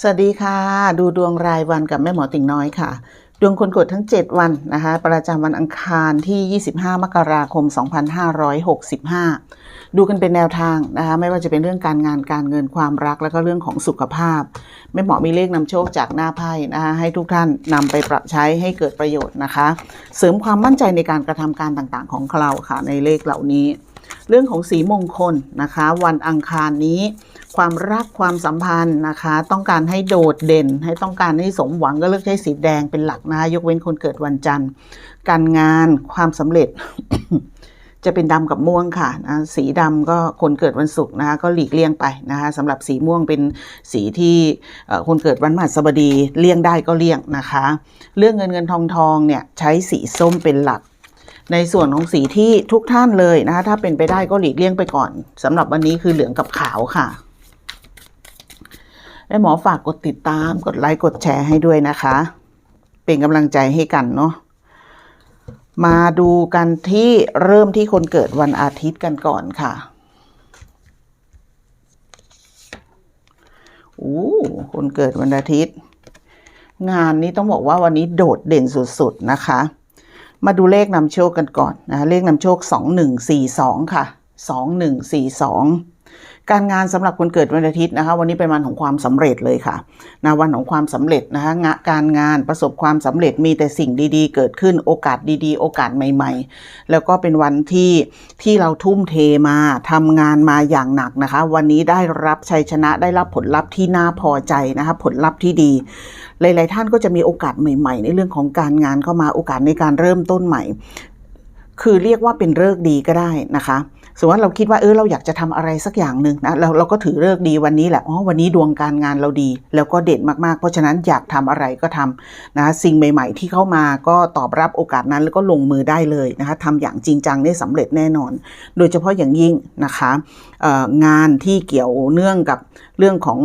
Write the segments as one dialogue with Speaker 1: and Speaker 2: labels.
Speaker 1: สวัสดีค่ะ ดูดวงรายวันกับแม่หมอติ่งน้อยค่ะ ดวงคนกดทั้ง 7 วันนะคะ ประจำวันอังคารที่ 25 มกราคม 2565 ดูกันเป็นแนวทางนะคะ ไม่ว่าจะเป็นเรื่องการงานการเงินความรัก แล้วก็เรื่องของสุขภาพ แม่หมอมีเลขนำโชคจากหน้าไพ่นะคะ ให้ทุกท่านนำไปปรับใช้ให้เกิดประโยชน์นะคะ เสริมความมั่นใจในการกระทำการต่างๆ ของเราค่ะ ในเลขเหล่านี้ เรื่องของสีมงคลนะคะ วันอังคารนี้ ความรักความสัมพันธ์นะคะ ต้องการให้โดดเด่น ให้ต้องการให้สมหวังก็เลือกใช้สีแดงเป็นหลักนะคะยกเว้นคนเกิดวันจันทร์ การงานความสำเร็จ จะเป็นดำกับม่วงค่ะนะสีดำก็คนเกิดวันศุกร์นะคะก็หลีกเลี่ยงไปนะคะสำหรับสีม่วงเป็นสีที่คนเกิดวันมหัสบดีเลี่ยงได้ก็เลี่ยงนะคะ เรื่องเงินเงินทองทองเนี่ยใช้สีส้มเป็นหลักในส่วนของสีที่ทุกท่านเลยนะคะถ้าเป็นไปได้ก็หลีกเลี่ยงไปก่อนสำหรับวันนี้คือเหลืองกับขาวค่ะ และหมอฝากกดติดตามกดไลค์กดแชร์ให้ด้วยนะคะ เป็นกำลังใจให้กันเนาะมาดูกันที่เริ่มที่คนเกิดวันอาทิตย์กันก่อนค่ะอู้คนเกิดวันอาทิตย์ งานนี้ต้องบอกว่าวันนี้โดดเด่นสุดๆนะคะ มาดูเลขนำโชคกันก่อนนะเลขนำโชค2142ค่ะ2142 การงานสำหรับคนเกิดวันอาทิตย์นะคะ วันนี้เป็นวันของความสำเร็จเลยค่ะนะวันของความสำเร็จนะคะงะการงานประสบความสำเร็จมีแต่สิ่งดีๆ เกิดขึ้นโอกาสดีๆ โอกาสใหม่ ๆ แล้วก็เป็นวันที่ที่เราทุ่มเทมาทำงานมาอย่างหนักนะคะ วันนี้ได้รับชัยชนะได้รับผลลัพธ์ที่น่าพอใจนะคะผลลัพธ์ที่ดี หลาย ๆ ท่านก็จะมีโอกาสใหม่ ๆ ในเรื่องของการงานเข้ามาโอกาสในการเริ่มต้นใหม่ คือเรียกว่าเป็นเลิกดีก็ได้นะคะสมมติว่าเราคิดว่าเออเราอยากจะทำอะไรสักอย่างหนึ่งนะเราเราก็ถือเลิกดีวันนี้แหละอ๋อวันนี้ดวงการงานเราดี แล้วก็เด่นมากๆ เพราะฉะนั้นอยากทำอะไรก็ทำนะะสิ่งใหม่ ๆ ที่เข้ามาก็ตอบรับโอกาสนั้นแล้วก็ลงมือได้เลยนะคะทำอย่างจริงจังได้สำเร็จแน่นอน โดยเฉพาะอย่างยิ่งนะคะงานที่เกี่ยวเนื่องกับเรื่องของ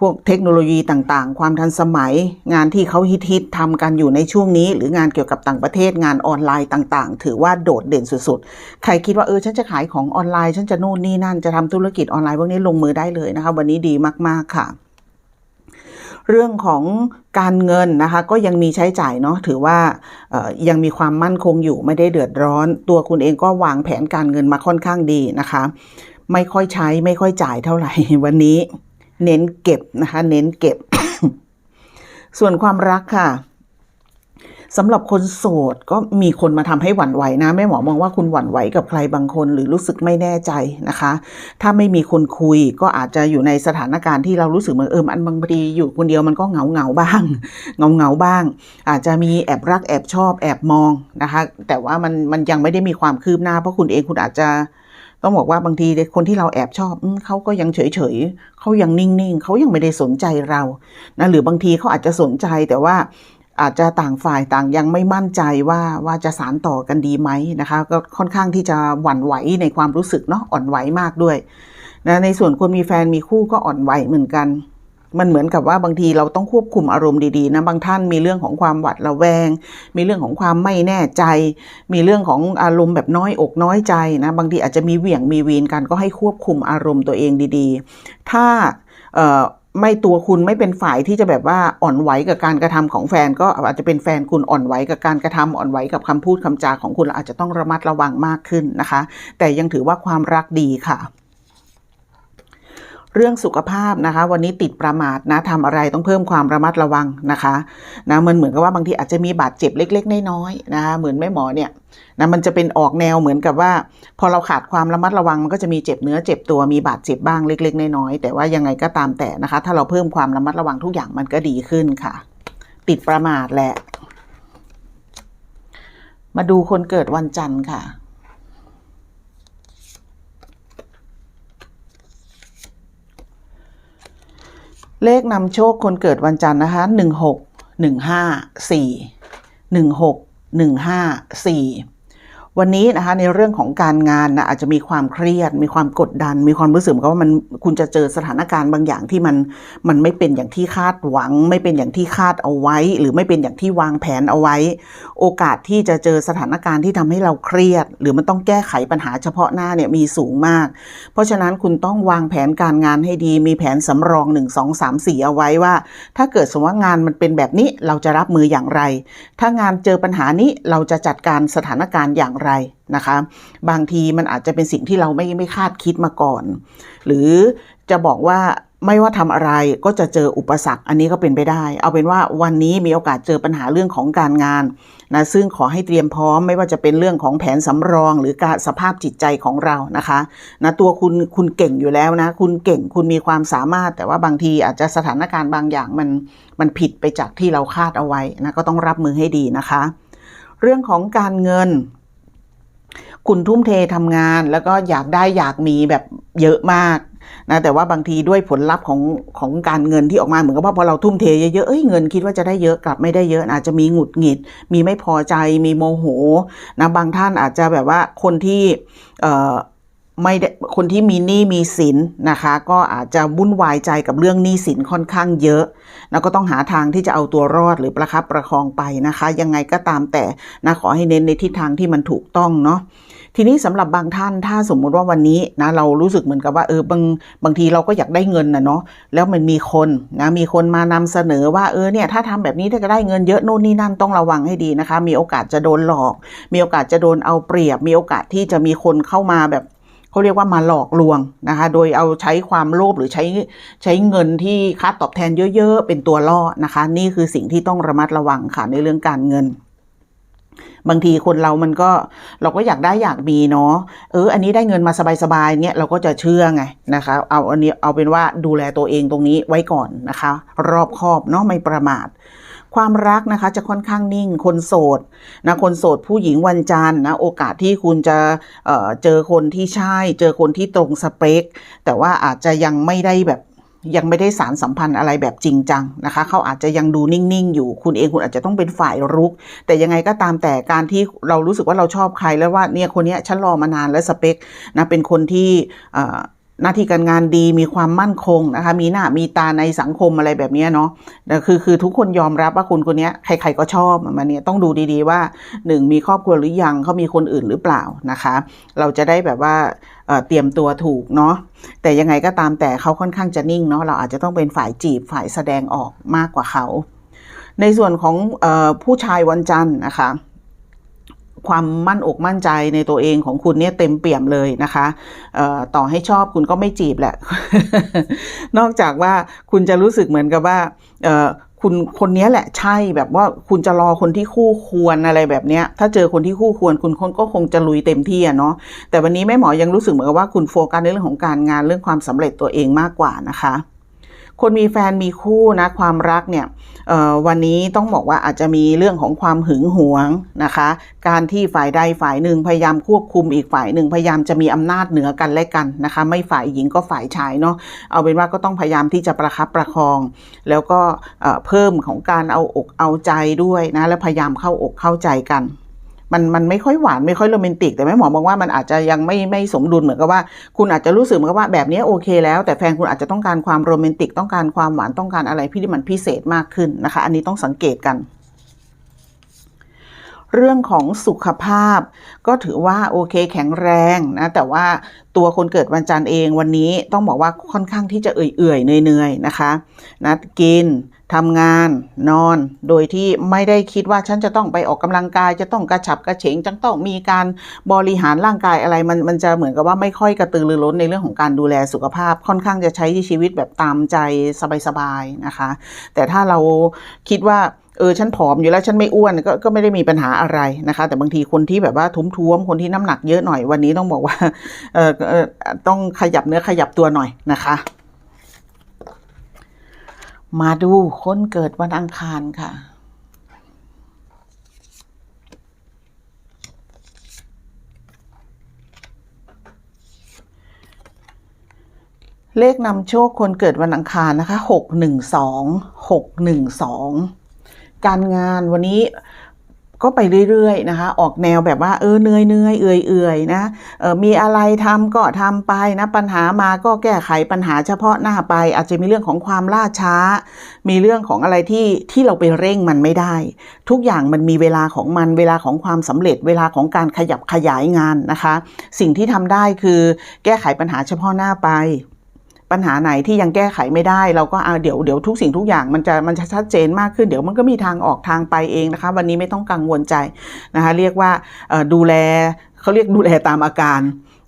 Speaker 1: พวกเทคโนโลยีต่างๆ ความทันสมัย งานที่เขาฮิตๆทำกันอยู่ในช่วงนี้ หรืองานเกี่ยวกับต่างประเทศงานออนไลน์ต่างๆ ถือว่าโดดเด่นสุดๆ ใครคิดว่าเออฉันจะขายของออนไลน์ ฉันจะนู่นนี่นั่นจะทำธุรกิจออนไลน์พวกนี้ลงมือได้เลยนะคะ วันนี้ดีมากๆค่ะ เรื่องของการเงินนะคะก็ยังมีใช้จ่ายเนาะถือว่ายังมีความมั่นคงอยู่ไม่ได้เดือดร้อน ตัวคุณเองก็วางแผนการเงินมาค่อนข้างดีนะคะ ไม่ค่อยใช้ไม่ค่อยจ่ายเท่าไหร่วันนี้ เน้นเก็บนะคะ เน้นเก็บ ส่วนความรักค่ะสำหรับคนโสดก็มีคนมาทำให้หวั่นไหวนะแม่หมอมองว่าคุณหวั่นไหวกับใครบางคน หรือรู้สึกไม่แน่ใจนะคะ ถ้าไม่มีคนคุยก็อาจจะอยู่ในสถานการณ์ที่เรารู้สึกเหมือนเออมันบางทีอยู่คนเดียวมันก็เหงาเหงาบ้างเหงาเหงาบ้าง อาจจะมีแอบรักแอบชอบแอบมองนะคะ แต่ว่ามันมันยังไม่ได้มีความคืบหน้าเพราะคุณเองคุณอาจจะ ต้องบอกว่าบางทีคนที่เราแอบชอบเขาก็ยังเฉยเฉยๆเขายังนิ่งๆเขายังไม่ได้สนใจเรานะหรือบางทีเขาอาจจะสนใจแต่ว่าอาจจะต่างฝ่ายต่างยังไม่มั่นใจว่าว่าจะสารต่อกันดีไหมนะคะ ก็ค่อนข้างที่จะหวั่นไหวในความรู้สึกเนาะอ่อนไหวมากด้วยนะในส่วนคนมีแฟนมีคู่ก็อ่อนไหวเหมือนกัน มันเหมือนกับว่าบางทีเราต้องควบคุมอารมณ์ดีๆนะบางท่านมีเรื่องของความหวัดระแวง มีเรื่องของความไม่แน่ใจ มีเรื่องของอารมณ์แบบน้อยอกน้อยใจนะบางทีอาจจะมีเหวี่ยงมีวีนกันก็ให้ควบคุมอารมณ์ตัวเองดีๆ ถ้าไม่ตัวคุณไม่เป็นฝ่ายที่จะแบบว่าอ่อนไหวกับการกระทำของแฟน ก็อาจจะเป็นแฟนคุณอ่อนไหวกับการกระทำอ่อนไหวกับคำพูดคำจาของคุณอาจจะต้องระมัดระวังมากขึ้นนะคะ แต่ยังถือว่าความรักดีค่ะ เรื่องสุขภาพนะคะ วันนี้ติดประมาทนะทำอะไรต้องเพิ่มความระมัดระวังนะคะนะมันเหมือนกับว่าบางทีอาจจะมีบาดเจ็บเล็ก ๆ น้อยๆนะคะเหมือนแม่หมอเนี่ยนะมันจะเป็นออกแนวเหมือนกับว่า พอเราขาดความระมัดระวังมันก็จะมีเจ็บเนื้อเจ็บตัวมีบาดเจ็บบ้างเล็ก ๆ น้อยๆแต่ว่ายังไงก็ตามแต่นะคะ ถ้าเราเพิ่มความระมัดระวังทุกอย่างมันก็ดีขึ้นค่ะ ติดประมาทแหละ มาดูคนเกิดวันจันทร์ค่ะ เลขนำโชคคนเกิดวันจันทร์นะคะหนึ่งหกหนึ่งห้าสี่หนึ่งหกหนึ่งห้าสี่ วันนี้นะคะในเรื่องของการงานนะอาจจะมีความเครียด มีความกดดัน มีความรู้สึกว่ามันคุณจะเจอสถานการณ์บางอย่างที่มันมันไม่เป็นอย่างที่คาดหวัง ไม่เป็นอย่างที่คาดเอาไว้ หรือไม่เป็นอย่างที่วางแผนเอาไว้ โอกาสที่จะเจอสถานการณ์ที่ทำให้เราเครียด หรือมันต้องแก้ไขปัญหาเฉพาะหน้าเนี่ยมีสูงมาก เพราะฉะนั้นคุณต้องวางแผนการงานให้ดี มีแผนสำรอง 1 2 3 4 เอาไว้ว่า ถ้าเกิดสมมติว่างานมันเป็นแบบนี้เราจะรับมืออย่างไร ถ้างานเจอปัญหานี้เราจะจัดการสถานการณ์อย่างไรนะคะ บางทีมันอาจจะเป็นสิ่งที่เราไม่ไม่คาดคิดมาก่อน หรือจะบอกว่าไม่ว่าทำอะไรก็จะเจออุปสรรคอันนี้ก็เป็นไปได้ เอาเป็นว่าวันนี้มีโอกาสเจอปัญหาเรื่องของการงานนะซึ่งขอให้เตรียมพร้อมไม่ว่าจะเป็นเรื่องของแผนสำรองหรือการสภาพจิตใจของเรานะคะนะตัวคุณคุณเก่งอยู่แล้วนะ คุณเก่งคุณมีความสามารถ แต่ว่าบางทีอาจจะสถานการณ์บางอย่างมันมันผิดไปจากที่เราคาดเอาไว้นะก็ต้องรับมือให้ดีนะคะ เรื่องของการเงิน คุณทุ่มเททำงานแล้วก็อยากได้อยากมีแบบเยอะมากนะแต่ว่าบางทีด้วยผลลัพธ์ของของการเงินที่ออกมาเหมือนกับว่าพอเราทุ่มเทเยอะๆเอ้ยเงินคิดว่าจะได้เยอะกลับไม่ได้เยอะ อาจจะมีหงุดหงิด มีไม่พอใจมีโมโหนะบางท่านอาจจะแบบว่าคนที่เอ่อ ไม่ได้คนที่มีหนี้มีสินนะคะ ก็อาจจะวุ่นวายใจกับเรื่องหนี้สินค่อนข้างเยอะ แล้วก็ต้องหาทางที่จะเอาตัวรอดหรือประคับประคองไปนะคะ ยังไงก็ตามแต่นะขอให้เน้นในทิศทางที่มันถูกต้องเนาะทีนี้สำหรับบางท่านถ้าสมมุติว่าวันนี้นะเรารู้สึกเหมือนกับว่าเออบางบางทีเราก็อยากได้เงินนะเนาะแล้วมันมีคนนะมีคนมานำเสนอว่าเออเนี่ยถ้าทำแบบนี้ถ้าจะได้เงินเยอะโน่นนี่นั่นต้องระวังให้ดีนะคะ มีโอกาสจะโดนหลอก มีโอกาสจะโดนเอาเปรียบ มีโอกาสที่จะมีคนเข้ามาแบบ เขาเรียกว่ามาหลอกลวงนะคะ โดยเอาใช้ความโลภหรือใช้ใช้เงินที่ค่าตอบแทนเยอะ ๆ เป็นตัวล่อนะคะ นี่คือสิ่งที่ต้องระมัดระวังค่ะในเรื่องการเงินบางทีคนเรามันก็เราก็อยากได้อยากมีเนาะเออ อันนี้ได้เงินมาสบายๆเนี่ยเราก็จะเชื่อไงนะคะ เอาอันนี้เอาเป็นว่าดูแลตัวเองตรงนี้ไว้ก่อนนะคะ รอบคอบเนาะไม่ประมาท ความรักนะคะจะค่อนข้างนิ่ง คนโสดนะคนโสดผู้หญิงวันจันทร์นะโอกาสที่คุณจะเเจอคนที่ใช่ เจอคนที่ตรงสเปค แต่ว่าอาจจะยังไม่ได้แบบยังไม่ได้สารสัมพันธ์อะไรแบบจริงจังนะคะ เขาอาจจะยังดูนิ่งๆ อยู่ คุณเองคุณอาจจะต้องเป็นฝ่ายรุก แต่ยังไงก็ตามแต่การที่เรารู้สึกว่าเราชอบใครแล้วว่าเนี่ยคนนี้ฉันรอมานานแล้วสเปคนะเป็นคนที่ หน้าที่การงานดีมีความมั่นคงนะคะ มีหน้ามีตาในสังคมอะไรแบบนี้เนาะแต่คือคือทุกคนยอมรับว่าคุณคนนี้ใครๆก็ชอบมันเนี่ยต้องดูดีๆว่าหนึ่งมีครอบครัวหรือยังเขามีคนอื่นหรือเปล่านะคะ เราจะได้แบบว่าเตรียมตัวถูกเนาะแต่ยังไงก็ตามแต่เขาค่อนข้างจะนิ่งเนาะเราอาจจะต้องเป็นฝ่ายจีบฝ่ายแสดงออกมากกว่าเขา ในส่วนของอผู้ชายวันจันทร์นะคะ ความมั่นอกมั่นใจในตัวเองของคุณเนี่ยเต็มเปี่ยมเลยนะคะต่อให้ชอบคุณก็ไม่จีบแหละ นอกจากว่าคุณจะรู้สึกเหมือนกับว่าคุณคนนี้แหละใช่แบบว่าคุณจะรอคนที่คู่ควรอะไรแบบเนี้ย ถ้าเจอคนที่คู่ควร คุณคนก็คงจะลุยเต็มที่อะเนาะแต่วันนี้แม่หมอยังรู้สึกเหมือนกับว่าคุณโฟกัสในเรื่องของการงานเรื่องความสำเร็จตัวเองมากกว่านะคะ คนมีแฟนมีคู่นะความรักเนี่ยวันนี้ต้องบอกว่าอาจจะมีเรื่องของความหึงหวงนะคะ การที่ฝ่ายใดฝ่ายหนึ่งพยายามควบคุมอีกฝ่ายหนึ่งพยายามจะมีอำนาจเหนือกันและกันนะคะ ไม่ฝ่ายหญิงก็ฝ่ายชายเนาะเอาเป็นว่าก็ต้องพยายามที่จะประคับประคอง แล้วก็เพิ่มของการเอาอกเอาใจด้วยนะแล้วพยายามเข้าอกเข้าใจกัน มันมันไม่ค่อยหวานไม่ค่อยโรแมนติกแต่แม่หมอมองว่ามันอาจจะยังไม่ไม่สมดุลเหมือนกับว่า คุณอาจจะรู้สึกเหมือนกับว่าแบบนี้โอเคแล้ว แต่แฟนคุณอาจจะต้องการความโรแมนติกต้องการความหวานต้องการอะไรที่มันพิเศษมากขึ้นนะคะ อันนี้ต้องสังเกตกันเรื่องของสุขภาพ ก็ถือว่าโอเคแข็งแรงนะแต่ว่าตัวคนเกิดวันจันทร์เองวันนี้ต้องบอกว่าค่อนข้างที่จะเอื่อยๆเหนื่อยๆนะคะนะกิน ทำงานนอน โดยที่ไม่ได้คิดว่าฉันจะต้องไปออกกำลังกาย จะต้องกระฉับกระเฉงจะต้องมีการบริหารร่างกายอะไรมันมันจะเหมือนกับว่าไม่ค่อยกระตือรือร้นในเรื่องของการดูแลสุขภาพ ค่อนข้างจะใช้ชีวิตแบบตามใจสบายๆนะคะ แต่ถ้าเราคิดว่าเออฉันผอมอยู่แล้วฉันไม่อ้วนก็ก็ไม่ได้มีปัญหาอะไรนะคะ แต่บางทีคนที่แบบว่าทุ้มท้วมคนที่น้ำหนักเยอะหน่อยวันนี้ต้องบอกว่าเออเออต้องขยับเนื้อขยับตัวหน่อยนะคะ มาดูคนเกิดวันอังคารค่ะ เลขนำโชคคนเกิดวันอังคารนะคะหกหนึ่งสองหกหนึ่งสองการงานวันนี้ ก็ไปเรื่อยๆนะคะ ออกแนวแบบว่าเออเนื่อยเนื่อยเอื่อยเอื่อยนะเออมีอะไรทำก็ทำไปนะปัญหามาก็แก้ไขปัญหาเฉพาะหน้าไป อาจจะมีเรื่องของความล่าช้า มีเรื่องของอะไรที่ที่เราไปเร่งมันไม่ได้ ทุกอย่างมันมีเวลาของมันเวลาของความสำเร็จ เวลาของการขยับขยายงานนะคะ สิ่งที่ทำได้คือแก้ไขปัญหาเฉพาะหน้าไป ปัญหาไหนที่ยังแก้ไขไม่ได้ เราก็เอาเดี๋ยวเดี๋ยวทุกสิ่งทุกอย่างมันจะมันจะชัดเจนมากขึ้นเดี๋ยวมันก็มีทางออกทางไปเองนะคะ วันนี้ไม่ต้องกังวลใจนะคะเรียกว่าดูแลเขาเรียกดูแลตามอาการ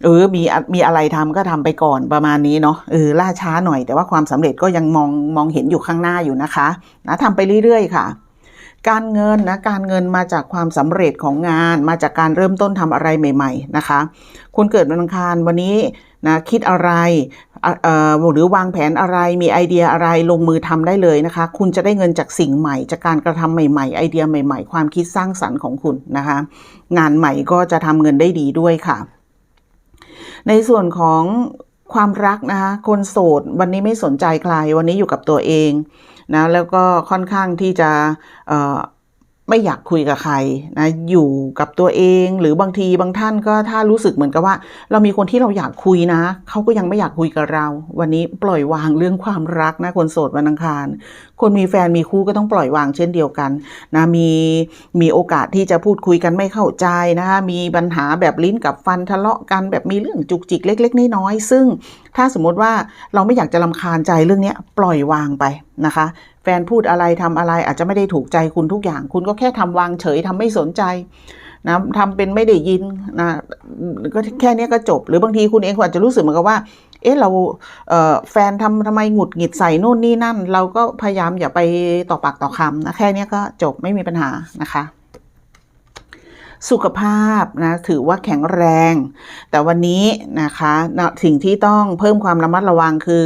Speaker 1: เออ มี มีอะไรทำก็ทำไปก่อนประมาณนี้เนาะ เออ ล่าช้าหน่อย แต่ว่าความสำเร็จก็ยังมอง มองเห็นอยู่ข้างหน้าอยู่นะคะ นะทำไปเรื่อยๆ ค่ะ การเงินนะ การเงินมาจากความสำเร็จของงาน มาจากการเริ่มต้นทำอะไรใหม่ ๆ นะคะ คุณเกิดวันอังคารวันนี้นะ คิดอะไร หรือวางแผนอะไรมีไอเดียอะไรลงมือทำได้เลยนะคะ คุณจะได้เงินจากสิ่งใหม่ จากการกระทำใหม่ๆ ไอเดียใหม่ ๆ ความคิดสร้างสรรค์ของคุณนะคะ งานใหม่ก็จะทำเงินได้ดีด้วยค่ะ ในส่วนของความรักนะคะคนโสดวันนี้ไม่สนใจใครวันนี้อยู่กับตัวเองนะแล้วก็ค่อนข้างที่จะ ไม่อยากคุยกับใครนะอยู่กับตัวเองหรือบางทีบางท่านก็ถ้ารู้สึกเหมือนกับว่า เรามีคนที่เราอยากคุยนะเขาก็ยังไม่อยากคุยกับเรา วันนี้ปล่อยวางเรื่องความรักนะคนโสดวันอังคาร คนมีแฟนมีคู่ก็ต้องปล่อยวางเช่นเดียวกันนะมีมีโอกาสที่จะพูดคุยกันไม่เข้าใจนะคะมีปัญหาแบบลิ้นกับฟันทะเลาะกันแบบมีเรื่องจุกจิกเล็ก ๆน้อยๆซึ่งถ้าสมมติว่าเราไม่อยากจะลำคาญใจเรื่องนี้ปล่อยวางไป นะคะ แฟนพูดอะไรทำอะไรอาจจะไม่ได้ถูกใจคุณทุกอย่าง คุณก็แค่ทำวางเฉยทำไม่สนใจนะทำเป็นไม่ได้ยินนะก็แค่นี้ก็จบ หรือบางทีคุณเองคุณอาจจะรู้สึกเหมือนกับว่า เอ๊ะเราเแฟนทำทำไมหงุดหงิดใส่นู่นนี่นั่น เราก็พยายามอย่าไปต่อปากต่อคำนะแค่นี้ก็จบไม่มีปัญหานะคะสุขภาพนะถือว่าแข็งแรง แต่วันนี้นะคะสิ่งที่ต้องเพิ่มความระมัดระวังคือ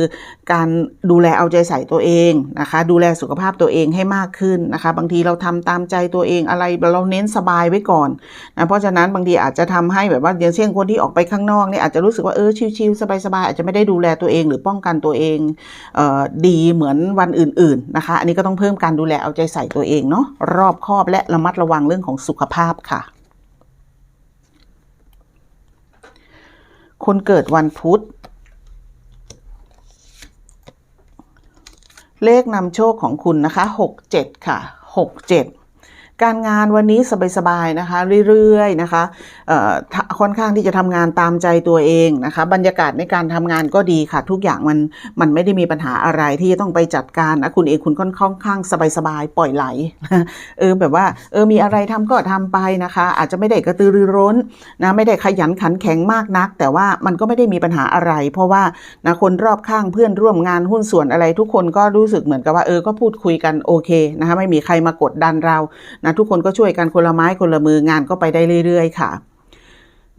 Speaker 1: การดูแลเอาใจใส่ตัวเองนะคะ ดูแลสุขภาพตัวเองให้มากขึ้นนะคะ บางทีเราทำตามใจตัวเองอะไรเราเน้นสบายไว้ก่อนนะเพราะฉะนั้นบางทีอาจจะทำให้แบบว่าอย่างเช่นคนที่ออกไปข้างนอกเนี่ยอาจจะรู้สึกว่าเออชิลๆสบายๆอาจจะไม่ได้ดูแลตัวเอง หรือป้องกันตัวเองเออดีเหมือนวันอื่น ๆนะคะ อันนี้ก็ต้องเพิ่มการดูแลเอาใจใส่ตัวเองเนาะรอบคอบและระมัดระวังเรื่องของสุขภาพค่ะ คนเกิดวันพุธ เลขนำโชคของคุณนะคะ 67 ค่ะ 67 การงานวันนี้สบายๆนะคะ เรื่อยๆนะคะค่อนข้างที่จะทำงานตามใจตัวเองนะคะ บรรยากาศในการทำงานก็ดีค่ะ ทุกอย่างมันมันไม่ได้มีปัญหาอะไรที่จะต้องไปจัดการนะคุณเองคุณค่อนข้างสบายๆปล่อยไหลเออแบบว่าเออมีอะไรทำก็ทำไปนะคะ อาจจะไม่ได้กระตือรือร้นนะไม่ได้ขยันขันแข็งมากนัก แต่ว่ามันก็ไม่ได้มีปัญหาอะไร เพราะว่านะคนรอบข้างเพื่อนร่วมงานหุ้นส่วนอะไร ทุกคนก็รู้สึกเหมือนกับว่าเออก็พูดคุยกันโอเคนะคะไม่มีใครมากดดันเรานะทุกคนก็ช่วยกันคนละไม้คนละมืองานก็ไปได้เรื่อย ๆ ค่ะ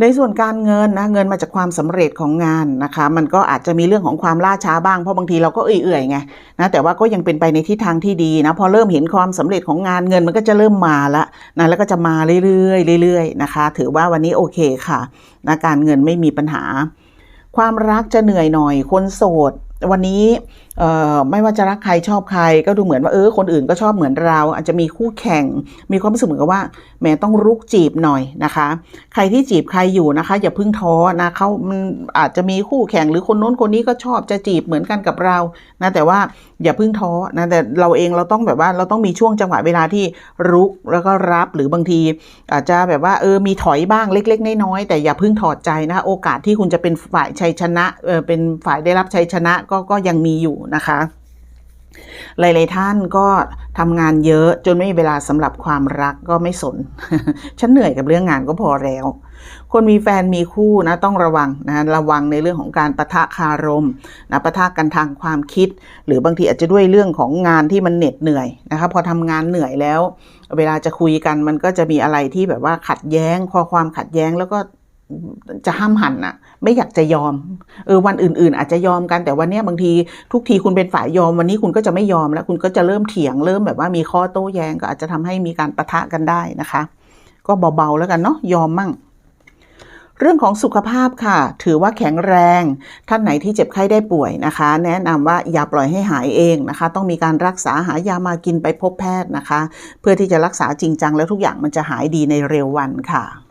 Speaker 1: ในส่วนการเงินนะเงินมาจากความสำเร็จของงานนะคะ มันก็อาจจะมีเรื่องของความล่าช้าบ้างเพราะบางทีเราก็เอื่อยๆไงนะแต่ว่าก็ยังเป็นไปในทิศทางที่ดีนะพอเริ่มเห็นความสำเร็จของงานเงินมันก็จะเริ่มมาละนะแล้วก็จะมาเรื่อยๆเรื่อยๆนะคะ ถือว่าวันนี้โอเคค่ะนะการเงินไม่มีปัญหา ความรักจะเหนื่อยหน่อยคนโสด วันนี้ ไม่ว่าจะรักใครชอบใคร ก็ดูเหมือนว่าเออคนอื่นก็ชอบเหมือนเรา อาจจะมีคู่แข่ง มีความรู้สึกเหมือนกับว่าแหมต้องรุกจีบหน่อยนะคะ ใครที่จีบใครอยู่นะคะอย่าพิ่งท้อนะเขาอาจจะมีคู่แข่งหรือคนโน้นคนนี้ก็ชอบจะจีบเหมือนกันกับเรานะแต่ว่าอย่าพิ่งท้อนะแต่เราเองเราต้องแบบว่าเราต้องมีช่วงจังหวะเวลาที่รุกแล้วก็รับหรือบางที อาจจะแบบว่าเออมีถอยบ้างเล็ก ๆ น้อยๆแต่อย่าพิ่งถอดใจนะโอกาสที่คุณจะเป็นฝ่ายชัยชนะเออเป็นฝ่ายได้รับชัยชนะก็ก็ยังมีอยู่นะคะ หลายๆท่านก็ทำงานเยอะจนไม่มีเวลาสำหรับความรักก็ไม่สน ฉันเหนื่อยกับเรื่องงานก็พอแล้ว คนมีแฟนมีคู่นะต้องระวังนะระวังในเรื่องของการประทะคารมนะประทะกันทางความคิด หรือบางทีอาจจะด้วยเรื่องของงานที่มันเหน็ดเหนื่อยนะคะพอทำงานเหนื่อยแล้ว เวลาจะคุยกันมันก็จะมีอะไรที่แบบว่าขัดแย้ง ข้อความขัดแย้งแล้วก็ จะห้ามหันอะไม่อยากจะยอมเออวันอื่น ๆ อาจจะยอมกันแต่วันเนี้ยบางทีทุกทีคุณเป็นฝ่ายยอม วันนี้คุณก็จะไม่ยอมแล้ว คุณก็จะเริ่มเถียงเริ่มแบบว่ามีข้อโต้แย้งก็อาจจะทำให้มีการประทะกันได้นะคะ ก็เบาๆแล้วกันเนาะยอมมั่ง เรื่องของสุขภาพค่ะ ถือว่าแข็งแรง ท่านไหนที่เจ็บไข้ได้ป่วยนะคะ แนะนำว่าอย่าปล่อยให้หายเองนะคะ ต้องมีการรักษาหายามากินไปพบแพทย์นะคะ เพื่อที่จะรักษาจริงจังแล้วทุกอย่างมันจะหายดีในเร็ววันค่ะ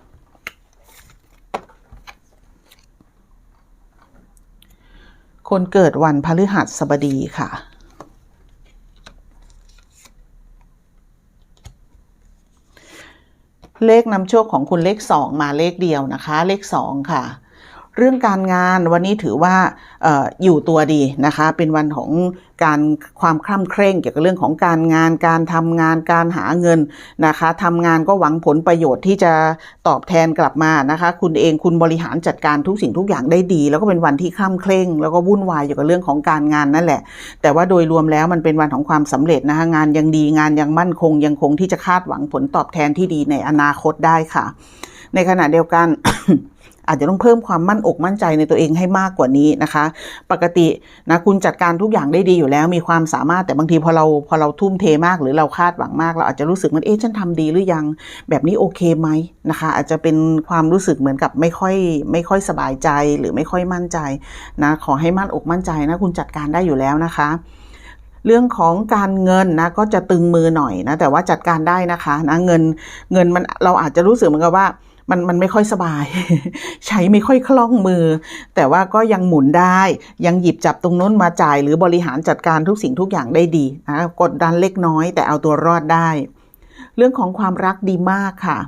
Speaker 1: คนเกิดวันพฤหัสบดีค่ะ เลขนำโชคของคุณเลขสองมาเลขเดียวนะคะ เลขสองค่ะ เรื่องการงานวันนี้ถือว่าอออยู่ตัวดีนะคะ เป็นวันของการความคล่ำเคร่งเกี่ยวกับเรื่องของการงาน การทำงาน การหาเงินนะคะทำงานก็หวังผลประโยชน์ที่จะตอบแทนกลับมานะคะ คุณเองคุณบริหารจัดการทุกสิ่งทุกอย่างได้ดี แล้วก็เป็นวันที่คล่ำเคร่ง แล้วก็วุ่นวายอยู่กับเรื่องของการงานนั่นแหละ แต่ว่าโดยรวมแล้วมันเป็นวันของความสำเร็จนะคะงานยังดีงานยังมั่นคง ยังคงที่จะคาดหวังผลตอบแทนที่ดีในอนาคตได้ค่ะ ในขณะเดียวกัน อาจจะต้องเพิ่มความมั่นอกมั่นใจในตัวเองให้มากกว่านี้นะคะ ปกตินะคุณจัดการทุกอย่างได้ดีอยู่แล้ว มีความสามารถแต่บางทีพอเราพอเราทุ่มเทมาก หรือเราคาดหวังมาก เราอาจจะรู้สึกมันเอ๊ะฉันทำดีหรือยัง แบบนี้โอเคไหมนะคะ อาจจะเป็นความรู้สึกเหมือนกับไม่ค่อยไม่ค่อยสบายใจหรือไม่ค่อยมั่นใจนะขอให้มั่นอกมั่นใจนะคุณจัดการได้อยู่แล้วนะคะเรื่องของการเงินนะก็จะตึงมือหน่อยนะแต่ว่าจัดการได้นะคะนะเงินเงินมันเราอาจจะรู้สึกเหมือนกับว่า มันมันไม่ค่อยสบาย ใช้ไม่ค่อยคล่องมือ แต่ว่าก็ยังหมุนได้ ยังหยิบจับตรงนู้นมาจ่าย หรือ บริหารจัดการทุกสิ่งทุกอย่างได้ดีนะกดดันเล็กน้อย แต่เอาตัวรอดได้ เรื่องของความรักดีมากค่ะ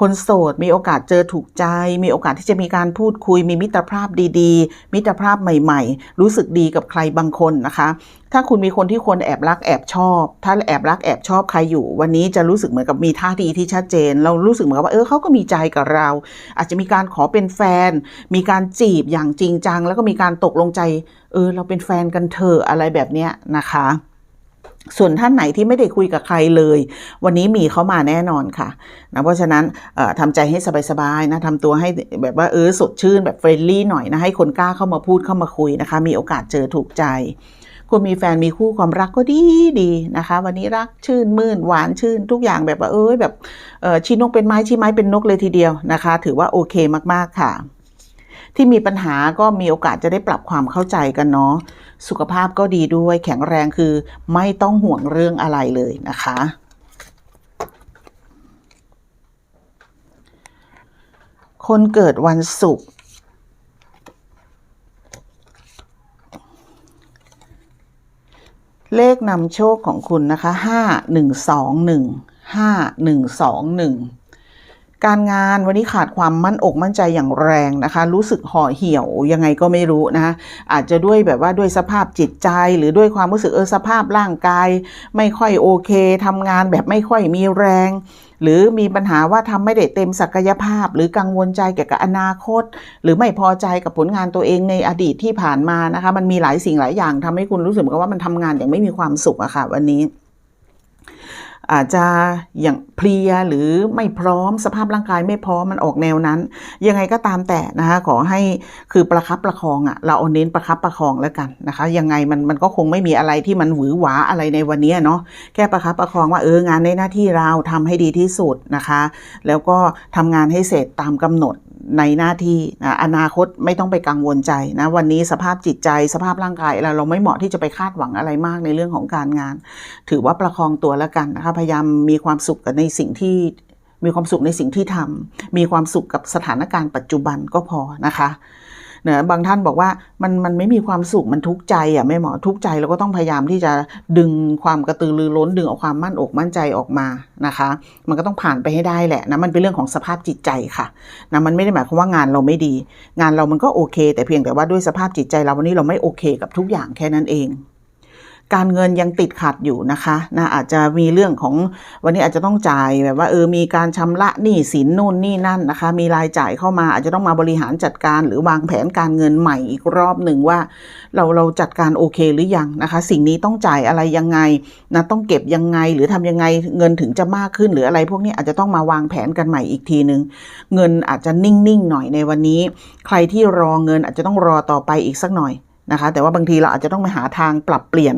Speaker 1: คนโสดมีโอกาสเจอถูกใจ มีโอกาสที่จะมีการพูดคุย มีมิตรภาพดีๆ มิตรภาพใหม่ ๆ รู้สึกดีกับใครบางคนนะคะ ถ้าคุณมีคนที่คนแอบรักแอบชอบ ถ้าแอบรักแอบชอบใครอยู่ วันนี้จะรู้สึกเหมือนกับมีท่าทีที่ชัดเจน เรารู้สึกเหมือนกับว่าเออเขาก็มีใจกับเรา อาจจะมีการขอเป็นแฟน มีการจีบอย่างจริงจัง แล้วก็มีการตกลงใจ เออเราเป็นแฟนกันเถอะอะไรแบบเนี้ยนะคะ ส่วนท่านไหนที่ไม่ได้คุยกับใครเลย วันนี้มีเข้ามาแน่นอนค่ะนะเพราะฉะนั้นเอ่อทำใจให้สบายๆนะทำตัวให้แบบว่าเออสดชื่นแบบเฟรนลี่หน่อยนะ ให้คนกล้าเข้ามาพูดเข้ามาคุยนะคะ มีโอกาสเจอถูกใจคุณมีแฟนมีคู่ความรักก็ดีดีนะคะ วันนี้รักชื่นมื่นหวานชื่นทุกอย่างแบบว่าเอ้ยแบบชี้นกเป็นไม้ชี้ไม้เป็นนกเลยทีเดียวนะคะ ถือว่าโอเคมากๆค่ะ ที่มีปัญหาก็มีโอกาสจะได้ปรับความเข้าใจกันเนาะสุขภาพก็ดีด้วยแข็งแรงคือไม่ต้องห่วงเรื่องอะไรเลยนะคะคนเกิดวันศุกร์เลขนำโชคของคุณนะคะห้าหนึ่งสองหนึ่งห้าหนึ่งสองหนึ่ง การงานวันนี้ขาดความมั่นอกมั่นใจอย่างแรงนะคะ รู้สึกห่อเหี่ยวยังไงก็ไม่รู้นะคะอาจจะด้วยแบบว่าด้วยสภาพจิตใจ หรือด้วยความรู้สึกเออสภาพร่างกาย ไม่ค่อยโอเคทำงานแบบไม่ค่อยมีแรง หรือมีปัญหาว่าทำไม่ได้เต็มศักยภาพ หรือกังวลใจเกี่ยวกับอนาคต หรือไม่พอใจกับผลงานตัวเองในอดีตที่ผ่านมานะคะ มันมีหลายสิ่งหลายอย่างทำให้คุณรู้สึกเหมือนว่ามันทำงานอย่างไม่มีความสุขอะค่ะ วันนี้ อาจจะอย่างเพลียหรือไม่พร้อมสภาพร่างกายไม่พร้อมมันออกแนวนั้น ยังไงก็ตามแต่นะคะขอให้คือประคับประคองอะ่ะเราเอาเน้นประคับประคองแล้วกันนะคะยังไงมันมันก็คงไม่มีอะไรที่มันหวือหวาอะไรในวันนี้เนาะแค่ประคับประคองว่าเอองานในหน้าที่เราทำให้ดีที่สุดนะคะ แล้วก็ทำงานให้เสร็จตามกำหนด ในหน้าที่นะอนาคตไม่ต้องไปกังวลใจนะวันนี้สภาพจิตใจสภาพร่างกายเราเราไม่เหมาะที่จะไปคาดหวังอะไรมากในเรื่องของการงาน ถือว่าประคองตัวแล้วกันนะคะพยายามมีความสุขกับในสิ่งที่มีความสุขในสิ่งที่ทำมีความสุขกับสถานการณ์ปัจจุบันก็พอนะคะ นะบางท่านบอกว่ามันมันไม่มีความสุขมันทุกข์ใจอะไม่หมอทุกข์ใจเราก็ต้องพยายามที่จะดึงความกระตือรือร้นดึงเอาความมั่นอกมั่นใจออกมานะคะ มันก็ต้องผ่านไปให้ได้แหละนะมันเป็นเรื่องของสภาพจิตใจค่ะนะมันไม่ได้หมายความว่างานเราไม่ดี งานเรามันก็โอเค แต่เพียงแต่ว่าด้วยสภาพจิตใจเราวันนี้เราไม่โอเค กับทุกอย่างแค่นั้นเอง การเงินยังติดขัดอยู่นะคะนะอาจจะมีเรื่องของวันนี้อาจจะต้องจ่ายแบบว่าเออมีการชำระหนี้สินนู่นนี่นั่นนะคะ มีรายจ่ายเข้ามาอาจจะต้องมาบริหารจัดการหรือวางแผนการเงินใหม่อีกรอบหนึ่งว่า เราเราจัดการโอเคหรือยังนะคะ สิ่งนี้ต้องจ่ายอะไรยังไงนะต้องเก็บยังไงหรือทำยังไงเงินถึงจะมากขึ้น หรืออะไรพวกนี้อาจจะต้องมาวางแผนกันใหม่อีกทีนึง เงินอาจจะนิ่งๆหน่อยในวันนี้ ใครที่รอเงินอาจจะต้องรอต่อไปอีกสักหน่อย นะคะ แต่ว่าบางทีเราอาจจะต้องไปหาทางปรับเปลี่ยน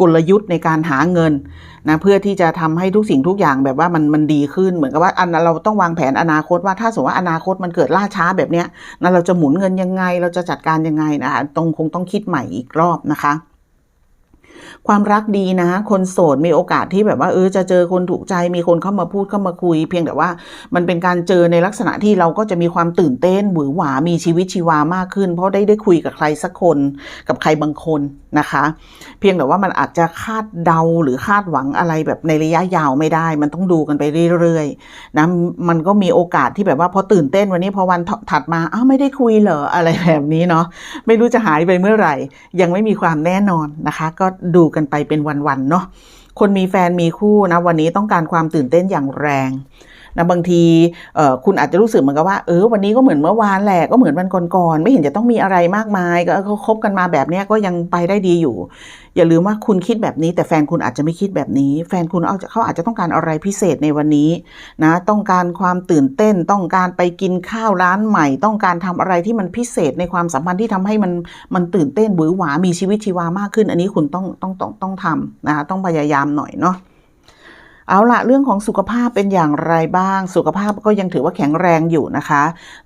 Speaker 1: กลยุทธ์ในการหาเงินนะเพื่อที่จะทำให้ทุกสิ่งทุกอย่างแบบว่ามันมันดีขึ้นเหมือนกับว่าอันเราต้องวางแผนอนาคตว่าถ้าสมมติว่าอนาคตมันเกิดล่าช้าแบบเนี้ยนะเราจะหมุนเงินยังไง เราจะจัดการยังไงนะคะตรงคงต้องคิดใหม่อีกรอบนะคะ ความรักดีนะ คนโสดมีโอกาสที่แบบว่าเออจะเจอคนถูกใจมีคนเข้ามาพูดเข้ามาคุย เพียงแต่ว่ามันเป็นการเจอในลักษณะที่เราก็จะมีความตื่นเต้นหวือหวามีชีวิตชีวามากขึ้น เพราะได้ได้คุยกับใครสักคนกับใครบางคน นะคะ เพียงแต่ว่ามันอาจจะคาดเดาหรือคาดหวังอะไรแบบในระยะยาวไม่ได้ มันต้องดูกันไปเรื่อยๆนะมันก็มีโอกาสที่แบบว่าพอตื่นเต้นวันนี้พอวันถัดมาอ้าวไม่ได้คุยเหรออะไรแบบนี้เนาะไม่รู้จะหายไปเมื่อไหร่ ยังไม่มีความแน่นอนนะคะ ก็ดูกันไปเป็นวันๆเนาะคนมีแฟนมีคู่นะวันนี้ต้องการความตื่นเต้นอย่างแรง นะบางทีคุณอาจจะรู้สึกเหมือนกับว่าเออวันนี้ก็เหมือนเมื่อวานแหละก็เหมือนวันก่อนๆไม่เห็นจะต้องมีอะไรมากมายก็คบกันมาแบบนี้ก็ยังไปได้ดีอยู่ อย่าลืมว่าคุณคิดแบบนี้ แต่แฟนคุณอาจจะไม่คิดแบบนี้ แฟนคุณเอาเขาอาจจะต้องการอะไรพิเศษในวันนี้นะต้องการความตื่นเต้นต้องการไปกินข้าวร้านใหม่ ต้องการทำอะไรที่มันพิเศษในความสัมพันธ์ที่ทำให้มันมันตื่นเต้นหวือหวามีชีวิตชีวามากขึ้น อันนี้คุณต้องต้องต้องต้องทำนะคะต้องพยายามหน่อยเนาะ เอาละเรื่องของสุขภาพเป็นอย่างไรบ้าง สุขภาพก็ยังถือว่าแข็งแรงอยู่นะคะ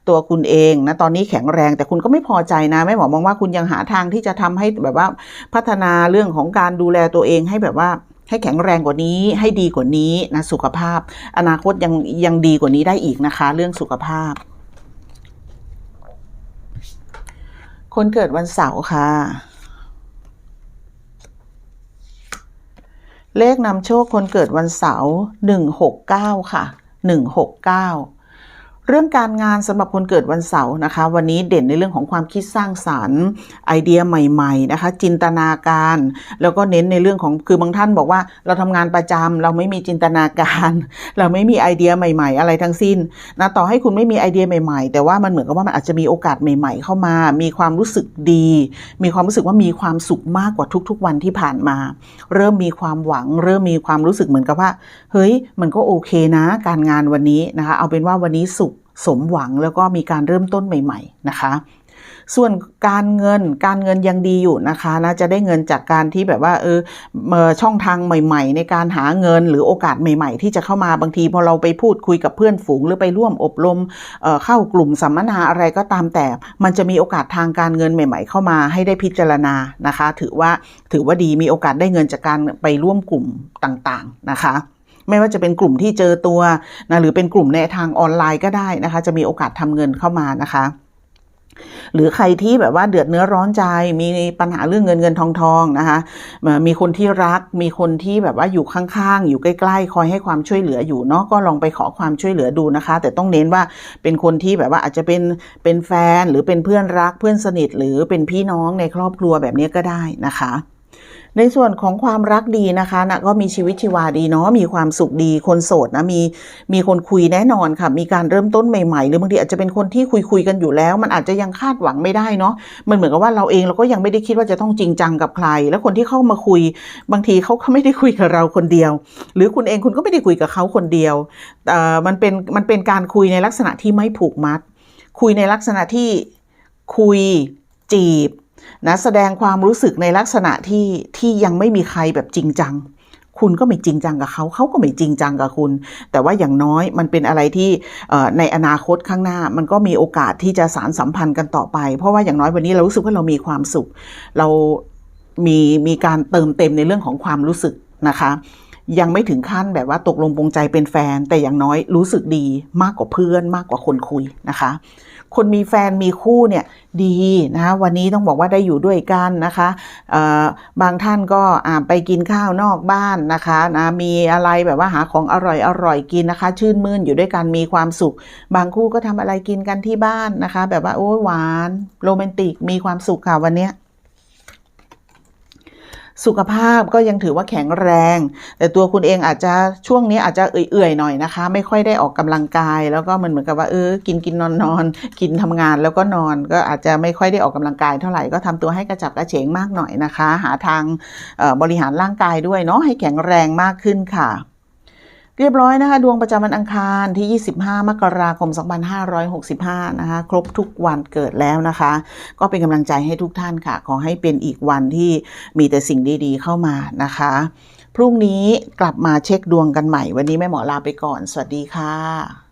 Speaker 1: ตัวคุณเองนะตอนนี้แข็งแรงแต่คุณก็ไม่พอใจนะแม่หมอมองว่าคุณยังหาทางที่จะทำให้แบบว่าพัฒนาเรื่องของการดูแลตัวเองให้แบบว่าให้แข็งแรงกว่านี้ให้ดีกว่านี้นะสุขภาพ อนาคตยังยังดีกว่านี้ได้อีกนะคะ เรื่องสุขภาพ คนเกิดวันเสาร์ค่ะ เลขนำโชคคนเกิดวันเสาร์169 ค่ะ 169 เรื่องการงานสำหรับคนเกิดวันเสาร์นะคะ วันนี้เด่นในเรื่องของความคิดสร้างสารรค์ไอเดียใหม่ๆนะคะ จินตนาการ แล้วก็เน้นในเรื่องของคือบางท่านบอกว่าเราทำงานประจำเราไม่มีจินตนาการ เราไม่มีไอเดียใหม่ ๆ อะไรทั้งสิ้นนะต่อให้คุณไม่มีไอเดียใหม่ๆ แต่ว่ามันเหมือนกับว่ามันอาจจะมีโอกาสใหม่ ๆ เข้ามา มีความรู้สึกดี มีความรู้สึกว่ามีความสุขมากกว่าทุก ๆ วันที่ผ่านมา เริ่มมีความหวัง เริ่มมีความรู้สึกเหมือนกับว่า เฮ้ย มันก็โอเคนะ การงานวันนี้นะคะ เอาเป็นว่าวันนี้สุข สมหวังแล้วก็มีการเริ่มต้นใหม่ ๆ นะคะ ส่วนการเงินการเงินยังดีอยู่นะคะนะจะได้เงินจากการที่แบบว่าเออช่องทางใหม่ ๆ ในการหาเงินหรือโอกาสใหม่ ๆ ที่จะเข้ามาบางทีพอเราไปพูดคุยกับเพื่อนฝูง หรือไปร่วมอบรมเเข้ากลุ่มสัมมนาอะไรก็ตามแต่ มันจะมีโอกาสทางการเงินใหม่ ๆ เข้ามาให้ได้พิจารณานะคะ ถือว่าถือว่าดีมีโอกาสได้เงินจากการไปร่วมกลุ่มต่างๆนะคะ ไม่ว่าจะเป็นกลุ่มที่เจอตัวนะหรือเป็นกลุ่มในทางออนไลน์ก็ได้นะคะ จะมีโอกาสทำเงินเข้ามานะคะหรือใครที่แบบว่าเดือดเนื้อร้อนใจ มีปัญหาเรื่องเงินเงินทองทองนะคะ มีคนที่รัก มีคนที่แบบว่าอยู่ข้างๆ อยู่ใกล้ๆ คอยให้ความช่วยเหลืออยู่เนาะ ก็ลองไปขอความช่วยเหลือดูนะคะ แต่ต้องเน้นว่าเป็นคนที่แบบว่าอาจจะเป็นเป็นแฟนหรือเป็นเพื่อนรักเพื่อนสนิท หรือเป็นพี่น้องในครอบครัวแบบนี้ก็ได้นะคะ ในส่วนของความรักดีนะคะนะก็มีชีวิตชีวาดีเนาะมีความสุขดีคนโสดนะมีมีคนคุยแน่นอนค่ะ มีการเริ่มต้นใหม่ๆ หรือบางทีอาจจะเป็นคนที่คุยคุยกันอยู่แล้ว มันอาจจะยังคาดหวังไม่ได้เนาะมันเหมือนกับว่าเราเองเราก็ยังไม่ได้คิดว่าจะต้องจริงจังกับใคร แล้วคนที่เข้ามาคุย บางทีเขาก็ไม่ได้คุยกับเราคนเดียว หรือคุณเองคุณก็ไม่ได้คุยกับเขาคนเดียวเอ่อมันเป็นมันเป็นการคุยในลักษณะที่ไม่ผูกมัด คุยในลักษณะที่คุยจีบ นะแสดงความรู้สึกในลักษณะที่ที่ยังไม่มีใครแบบจริงจัง คุณก็ไม่จริงจังกับเขาเขาก็ไม่จริงจังกับคุณ แต่ว่าอย่างน้อยมันเป็นอะไรที่ในอนาคตข้างหน้า มันก็มีโอกาสที่จะสารสัมพันธ์กันต่อไป เพราะว่าอย่างน้อยวันนี้เรารู้สึกว่าเรามีความสุข เรามีมีการเติมเต็มในเรื่องของความรู้สึกนะคะยังไม่ถึงขั้นแบบว่าตกลงปรงใจเป็นแฟน แต่อย่างน้อยรู้สึกดีมากกว่าเพื่อนมากกว่าคนคุยนะคะ คนมีแฟนมีคู่เนี่ยดีนะวันนี้ต้องบอกว่าได้อยู่ด้วยกันนะคะบางท่านก็ไปกินข้าวนอกบ้านนะคะนะมีอะไรแบบว่าหาของอร่อยอร่อยกินนะคะ ชื่นมื่นอยู่ด้วยกันมีความสุข บางคู่ก็ทำอะไรกินกันที่บ้านนะคะ แบบว่าโอ้ยหวานโรแมนติกมีความสุขค่ะวันนี้ สุขภาพก็ยังถือว่าแข็งแรง แต่ตัวคุณเองอาจจะช่วงนี้อาจจะเอื่อยๆหน่อยนะคะ ไม่ค่อยได้ออกกำลังกาย แล้วก็มันเหมือนกับว่าเออกินกินนอนนอนกินทำงานแล้วก็นอน ก็อาจจะไม่ค่อยได้ออกกำลังกายเท่าไหร่ก็ทำตัวให้กระจับกระเฉงมากหน่อยนะคะ หาทางออบริหารร่างกายด้วยเนาะให้แข็งแรงมากขึ้นค่ะ เรียบร้อยนะคะ ดวงประจำวันอังคารที่ 25 มกราคม 2565 นะคะ ครบทุกวันเกิดแล้วนะคะ ก็เป็นกำลังใจให้ทุกท่านค่ะ ขอให้เป็นอีกวันที่มีแต่สิ่งดีๆเข้ามานะคะ พรุ่งนี้กลับมาเช็คดวงกันใหม่ วันนี้แม่หมอลาไปก่อน สวัสดีค่ะ